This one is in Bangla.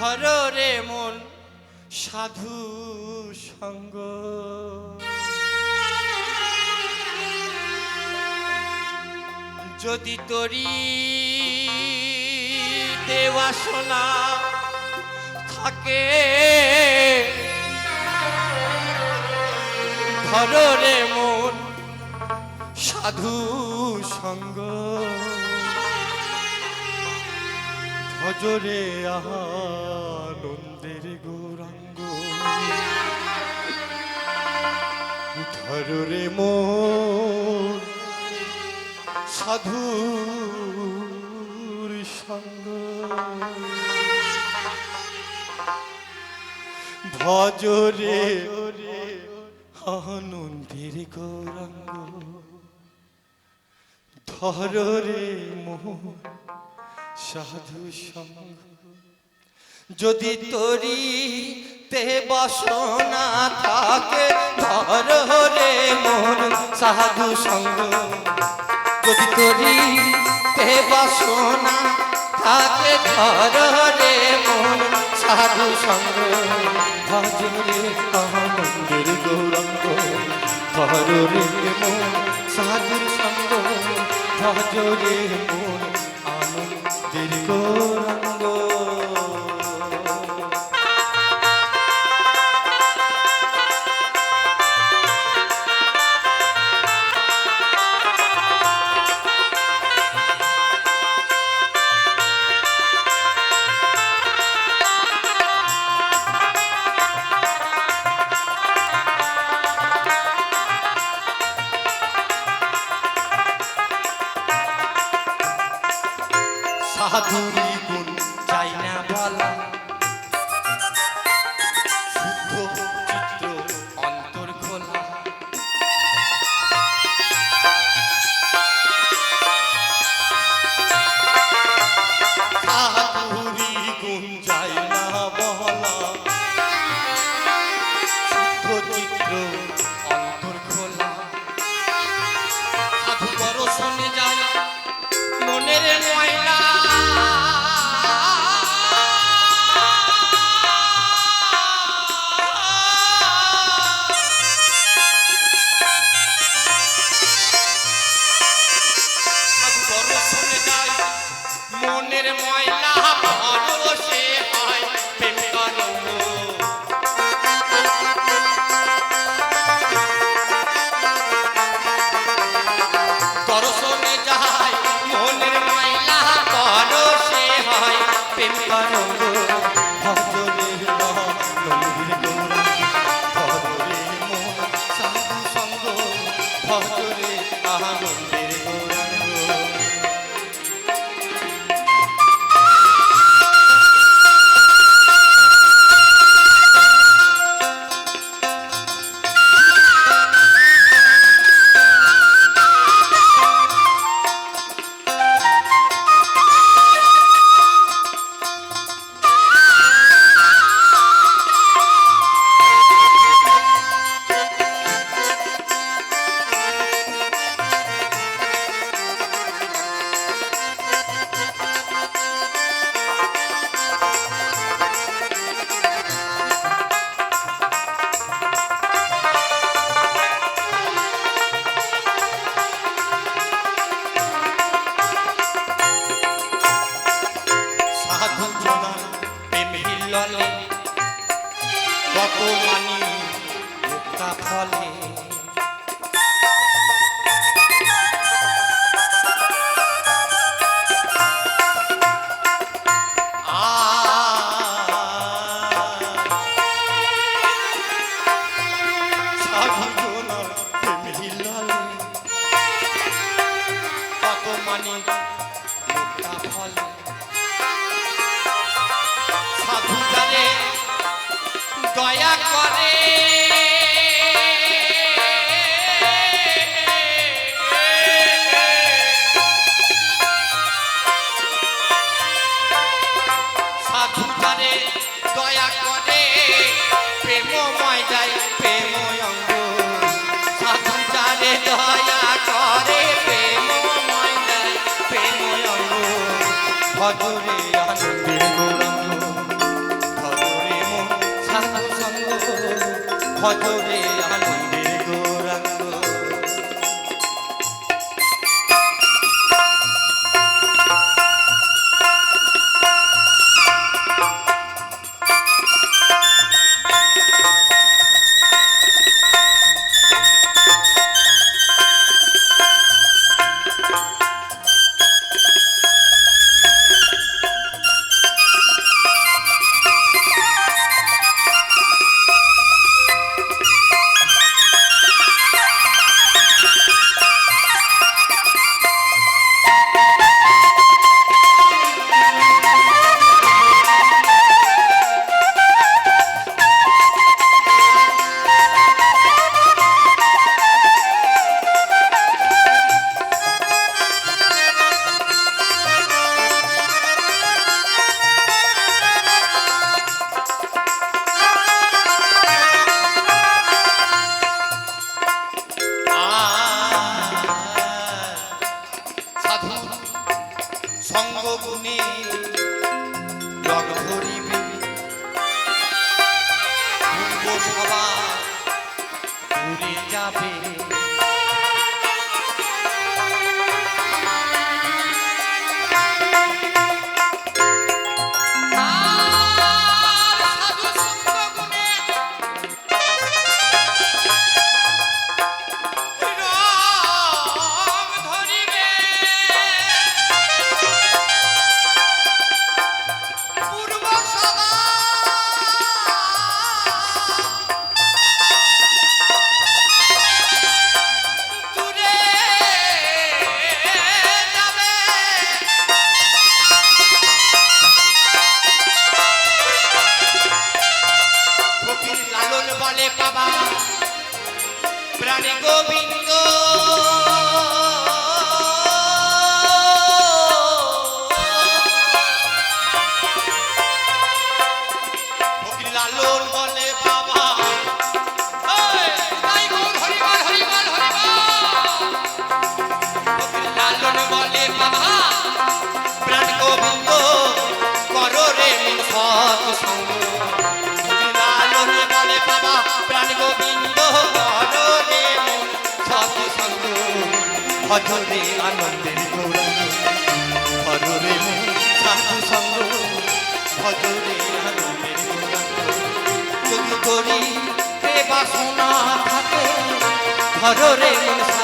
ধর রে মন সাধু সঙ্গ। যদি তরি শোনা থাকে, ধর রে মন সাধু সঙ্গ। ভজরে আনন্দের গৌরাঙ্গ। ধর রে মন, সাধুর সঙ্গ। ভজরে আনন্দের গৌরাঙ্গ। ধর রে মোহন সাধু সঙ্গ। যদি তরি তে বাসনা থাকে, ধর রে মন সাধু সঙ্গ। যদি তরি তে বাসনা থাকে, ধর রে মন সাধু সঙ্গ। ভজরে আনন্দের গৌরঙ্গ, ধর রে মন সাধুর সঙ্গ। ভজরে সাধুরি গুণ চাই না বলা। শুদ্ধ চিত্র অন্তর খোলা। সাধুরি গুণ চাই না বলা। শুদ্ধ চিত্র অন্তর খোলা। সাধু দর্শনে যায় মনের ময়লা। মনের ময়লা পরশে হয় প্রেম কত মানি ফলে। ভজরে আলো সঙ্গ ধরি বলে বাবা প্রাণী গোবিন্দ। লালন বলে অধরে আনন্দের গোড়া হরে সাধু সঙ্গ ভজরে আনন্দের গোড়া যদি করি বাসনা থাকে হরে মন